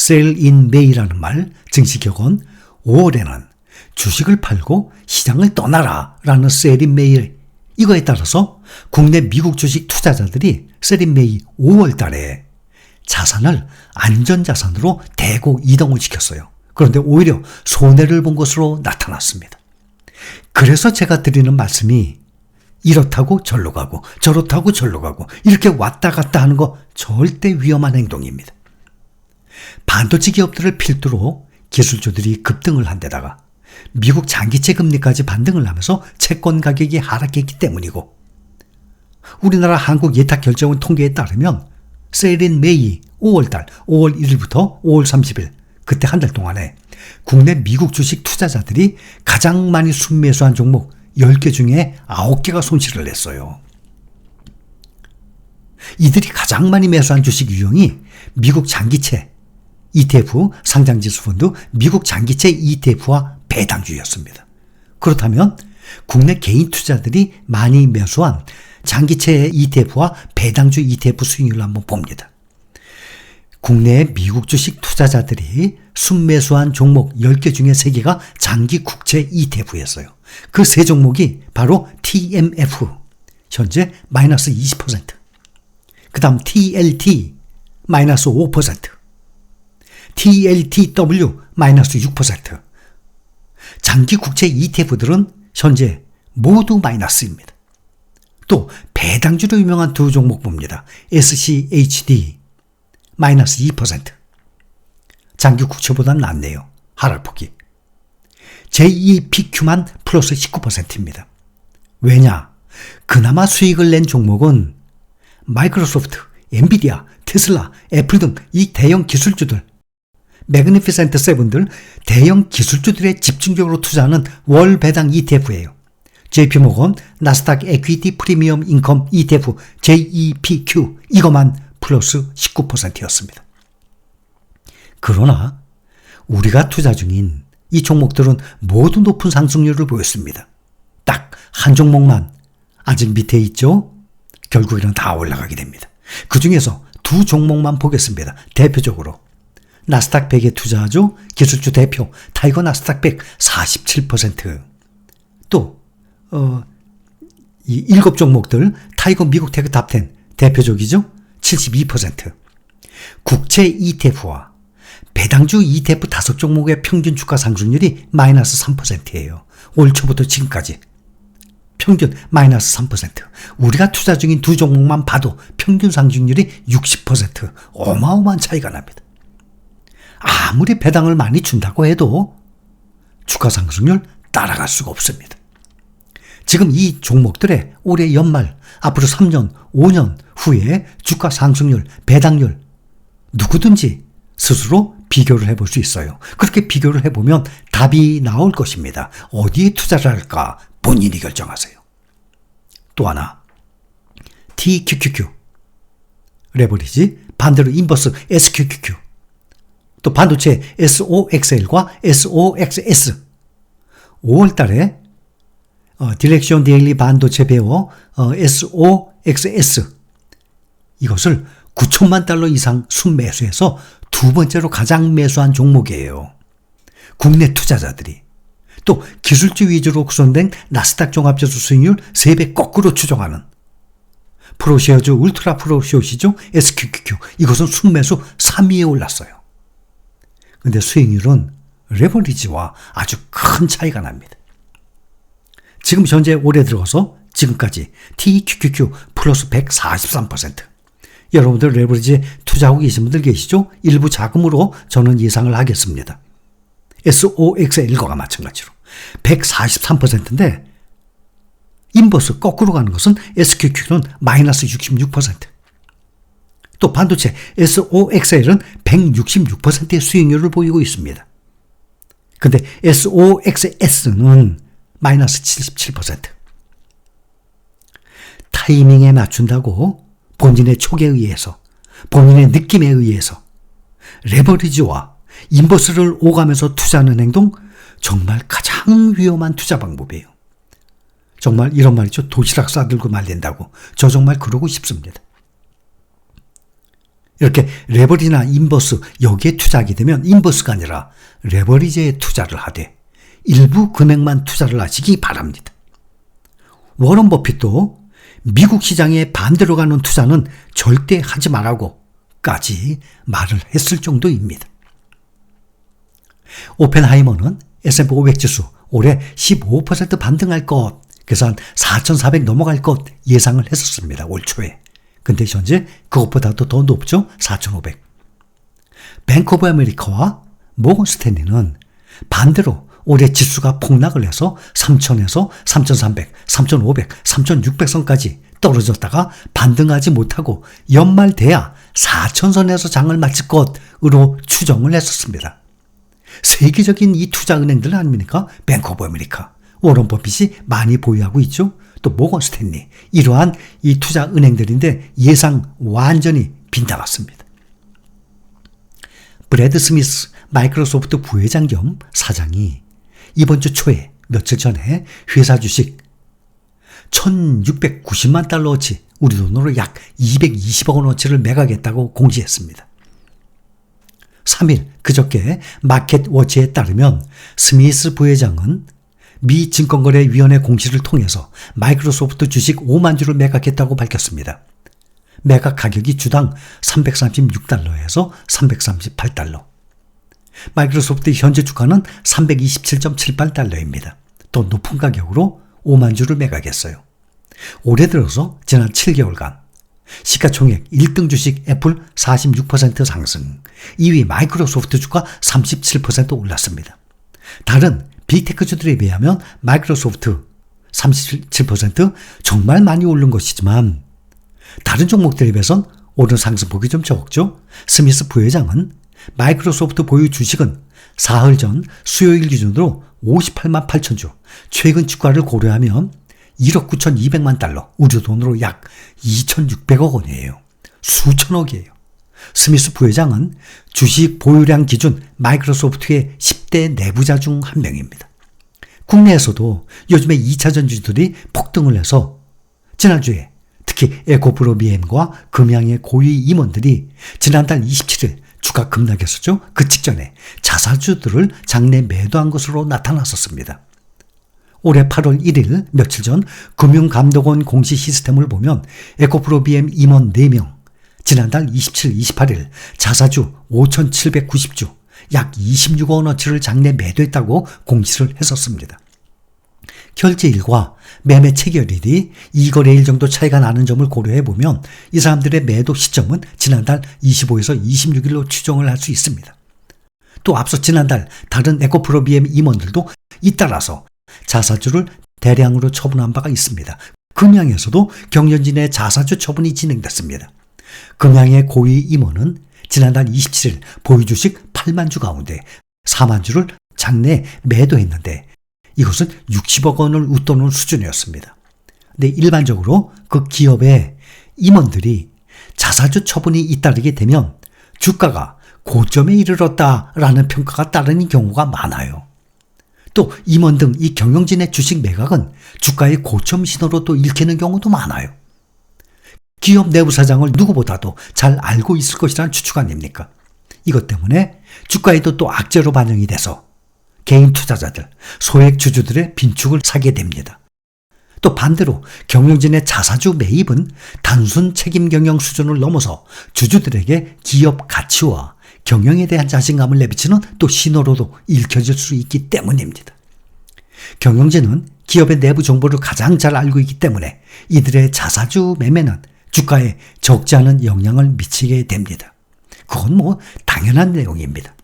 sell in May라는 말, 증시 격언 5월에는 주식을 팔고 시장을 떠나라 라는 sell in May 이거에 따라서 국내 미국 주식 투자자들이 sell in May 5월 달에 자산을 안전자산으로 대고 이동을 시켰어요. 그런데 오히려 손해를 본 것으로 나타났습니다. 그래서 제가 드리는 말씀이 이렇다고 절로 가고 저렇다고 절로 가고 이렇게 왔다 갔다 하는 거 절대 위험한 행동입니다. 반도체 기업들을 필두로 기술주들이 급등을 한 데다가 미국 장기채 금리까지 반등을 하면서 채권 가격이 하락했기 때문이고 우리나라 한국 예탁 결제원 통계에 따르면 세일인 메이 5월달 5월 1일부터 5월 30일 그때 한 달 동안에 국내 미국 주식 투자자들이 가장 많이 순매수한 종목 10개 중에 9개가 손실을 냈어요. 이들이 가장 많이 매수한 주식 유형이 미국 장기채 ETF 상장지수 펀드 미국 장기채 ETF와 배당주였습니다. 그렇다면 국내 개인 투자들이 많이 매수한 장기채 ETF와 배당주 ETF 수익률을 한번 봅니다. 국내 미국 주식 투자자들이 순매수한 종목 10개 중에 3개가 장기 국채 ETF였어요. 그 세 종목이 바로 TMF, 현재 마이너스 20%. 그 다음 TLT, 마이너스 5%. TLTW, 마이너스 6%. 장기 국채 ETF들은 현재 모두 마이너스입니다. 또 배당주로 유명한 두 종목 봅니다. SCHD, 마이너스 2%. 장기 국채보다 낫네요. 하락폭이. JEPQ만 플러스 19%입니다. 왜냐? 그나마 수익을 낸 종목은 마이크로소프트, 엔비디아, 테슬라, 애플 등 이 대형 기술주들, 매그니피센트 세븐들 대형 기술주들에 집중적으로 투자하는 월 배당 ETF예요. JP모건 나스닥 에퀴티 프리미엄 인컴 ETF JEPQ 이것만 플러스 19%였습니다. 그러나 우리가 투자 중인 이 종목들은 모두 높은 상승률을 보였습니다. 딱 한 종목만 아직 밑에 있죠? 결국에는 다 올라가게 됩니다. 그 중에서 두 종목만 보겠습니다. 대표적으로 나스닥 100에 투자하죠? 기술주 대표 타이거 나스닥 100 47%. 또 어, 이 일곱 종목들 타이거 미국 테크 탑10 대표적이죠? 72%. 국채 ETF와 배당주 ETF 다섯 종목의 평균 주가 상승률이 마이너스 3%예요. 올 초부터 지금까지. 평균 마이너스 3%. 우리가 투자 중인 두 종목만 봐도 평균 상승률이 60% 어마어마한 차이가 납니다. 아무리 배당을 많이 준다고 해도 주가 상승률 따라갈 수가 없습니다. 지금 이 종목들의 올해 연말, 앞으로 3년, 5년 후에 주가 상승률, 배당률 누구든지 스스로 비교를 해볼 수 있어요. 그렇게 비교를 해보면 답이 나올 것입니다. 어디에 투자를 할까 본인이 결정하세요. 또 하나, TQQQ, 레버리지, 반대로 인버스 SQQQ, 또 반도체 SOXL과 SOXS. 5월 달에 어, 디렉션 데일리 반도체 배워 어, SOXS 이것을 9천만 달러 이상 순매수해서 두 번째로 가장 매수한 종목이에요. 국내 투자자들이 또 기술주 위주로 구성된 나스닥 종합지수 수익률 3배 거꾸로 추정하는 프로시어즈 울트라 프로시오시죠 SQQQ 이것은 순매수 3위에 올랐어요. 근데 수익률은 레버리지와 아주 큰 차이가 납니다. 지금 현재 올해 들어서 지금까지 TQQQ 플러스 143%. 여러분들 레버리지 투자하고 계신 분들 계시죠? 일부 자금으로 저는 예상을 하겠습니다. SOXL과 마찬가지로 143%인데 인버스 거꾸로 가는 것은 SQQ는 마이너스 66%. 또 반도체 SOXL은 166%의 수익률을 보이고 있습니다. 근데 SOXS는 마이너스 77%. 타이밍에 맞춘다고 본인의 촉에 의해서, 본인의 느낌에 의해서 레버리지와 인버스를 오가면서 투자하는 행동 정말 가장 위험한 투자 방법이에요. 정말 이런 말이죠. 도시락 싸들고 말린다고. 저 정말 그러고 싶습니다. 이렇게 레버리나 인버스 여기에 투자하게 되면 인버스가 아니라 레버리지에 투자를 하되 일부 금액만 투자를 하시기 바랍니다. 워런 버핏도 미국 시장에 반대로 가는 투자는 절대 하지 말라고 까지 말을 했을 정도입니다. 오펜하이머는 S&P 500 지수 올해 15% 반등할 것, 그래서 한 4,400 넘어갈 것 예상을 했었습니다. 올 초에. 근데 현재 그것보다도 더 높죠? 4,500. 뱅크 오브 아메리카와 모건 스탠리는 반대로 올해 지수가 폭락을 해서 3,000에서 3,300, 3,500, 3,600선까지 떨어졌다가 반등하지 못하고 연말 돼야 4,000선에서 장을 마칠 것으로 추정을 했었습니다. 세계적인 이 투자 은행들 아닙니까? 뱅크 오브 아메리카, 워런 버핏이 많이 보유하고 있죠. 또 모건 스탠리 이러한 이 투자 은행들인데 예상 완전히 빈다봤습니다. 브래드 스미스 마이크로소프트 부회장 겸 사장이 이번 주 초에 며칠 전에 회사 주식 1690만 달러어치 우리 돈으로 약 220억 원어치를 매각했다고 공지했습니다. 3일 그저께 마켓워치에 따르면 스미스 부회장은 미 증권거래위원회 공시를 통해서 마이크로소프트 주식 5만 주를 매각했다고 밝혔습니다. 매각 가격이 주당 336달러에서 338달러. 마이크로소프트 현재 주가는 327.78달러입니다. 더 높은 가격으로 5만 주를 매각했어요. 올해 들어서 지난 7개월간 시가총액 1등 주식 애플 46% 상승, 2위 마이크로소프트 주가 37% 올랐습니다. 다른 빅테크주들에 비하면 마이크로소프트 37% 정말 많이 오른 것이지만 다른 종목들에 비해선 오른 상승폭이 좀 적죠. 스미스 부회장은 마이크로소프트 보유 주식은 사흘 전 수요일 기준으로 58만 8천 주, 최근 주가를 고려하면 1억 9,200만 달러, 우리 돈으로 약 2,600억 원이에요. 수천억이에요. 스미스 부회장은 주식 보유량 기준 마이크로소프트의 10대 내부자 중 한 명입니다. 국내에서도 요즘에 2차 전지들이 폭등을 해서 지난주에 특히 에코프로비엠과 금양의 고위 임원들이 지난달 27일 주가 급락했었죠. 그 직전에 자사주들을 장내 매도한 것으로 나타났었습니다. 올해 8월 1일 며칠 전 금융감독원 공시 시스템을 보면 에코프로비엠 임원 4명, 지난달 27, 28일 자사주 5,790주, 약 26억 원어치를 장내 매도했다고 공시를 했었습니다. 결제일과 매매 체결일이 2거래일 정도 차이가 나는 점을 고려해 보면 이 사람들의 매도 시점은 지난달 25에서 26일로 추정을 할 수 있습니다. 또 앞서 지난달 다른 에코프로비엠 임원들도 잇따라서 자사주를 대량으로 처분한 바가 있습니다. 금양에서도 경연진의 자사주 처분이 진행됐습니다. 금양의 고위 임원은 지난달 27일 보유주식 8만 주 가운데 4만 주를 장내 매도했는데 이것은 60억 원을 웃도는 수준이었습니다. 근데 일반적으로 그 기업의 임원들이 자사주 처분이 잇따르게 되면 주가가 고점에 이르렀다라는 평가가 따르는 경우가 많아요. 또 임원 등 이 경영진의 주식 매각은 주가의 고점 신호로 또 읽히는 경우도 많아요. 기업 내부 사장을 누구보다도 잘 알고 있을 것이라는 추측 아닙니까? 이것 때문에 주가에도 또 악재로 반영이 돼서 개인 투자자들, 소액 주주들의 빈축을 사게 됩니다. 또 반대로 경영진의 자사주 매입은 단순 책임 경영 수준을 넘어서 주주들에게 기업 가치와 경영에 대한 자신감을 내비치는 또 신호로도 읽혀질 수 있기 때문입니다. 경영진은 기업의 내부 정보를 가장 잘 알고 있기 때문에 이들의 자사주 매매는 주가에 적지 않은 영향을 미치게 됩니다. 그건 뭐 당연한 내용입니다.